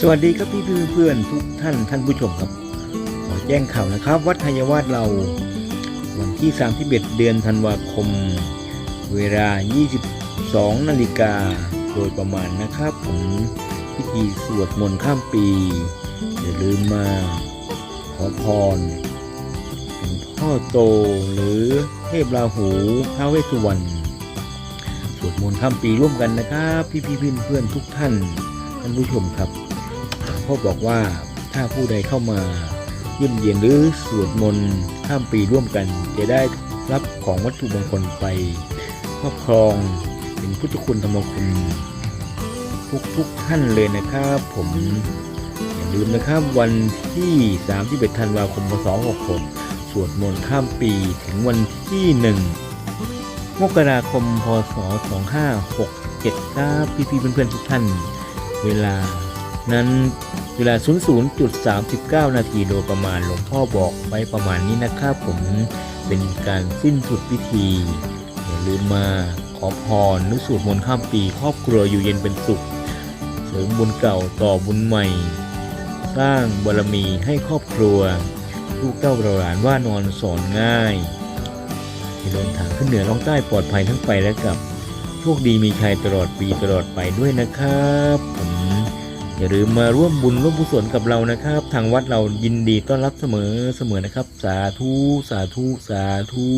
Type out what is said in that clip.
สวัสดีครับพี่เพื่อนๆทุกท่านท่านผู้ชมครับ ขอแจ้งข่าวนะครับ วัดไทยวาสเราวันที่31เดือนธันวาคม เวลา 22นาฬิกาโดยประมาณนะครับผมพิธีสวดมนต์ข้ามปี อย่าลืมมาขอพรหลวงพ่อโตหรือเทพราหูท้าวเวสสุวรรณสวดมนต์ข้ามปีร่วมกันนะครับ พี่ๆเพื่อนๆทุกท่าน ท่านผู้ชมครับพ่อบอกว่าถ้าผู้ใดเข้ามาเยี่ยมเยียนหรือสวดมนต์ข้ามปีร่วมกัน จะได้รับของวัตถุมงคลไปครอบครองเป็นพุทธคุณธรรมคุณทุกทุกๆท่านเลยนะครับ ผมอย่าลืมนะครับวันที่ 31 ธันวาคมพศ66 สวดมนต์ข้ามปีถึงวันที่ 1 มกราคม พศ 2567 ครับพี่ๆเพื่อนๆทุกท่าน เวลานั้นเวลา 00.39 นาทีโดยประมาณหลวงพ่อบอกไว้ประมาณนี้นะครับผมเป็นการสิ้นสุดพิธี อย่าลืมมาขอพรหรือสวดมนต์ข้ามปีครอบครัวอยู่เย็นเป็นสุข เสริมบุญเก่าต่อบุญใหม่ สร้างบารมีให้ครอบครัว ลูกเต้าเราหลานว่านอนสอนง่ายให้เดินทางขึ้นเหนือล่องใต้ปลอดภัยทั้งไปและกลับ โชคดีมีชัยตลอดปีตลอดไปด้วยนะครับผมอย่าลืมมาร่วมบุญร่วมบุญส่วนกับเรานะครับ ทางวัดเรายินดีต้อนรับเสมอเสมอนะครับ สาธุสาธุสาธุ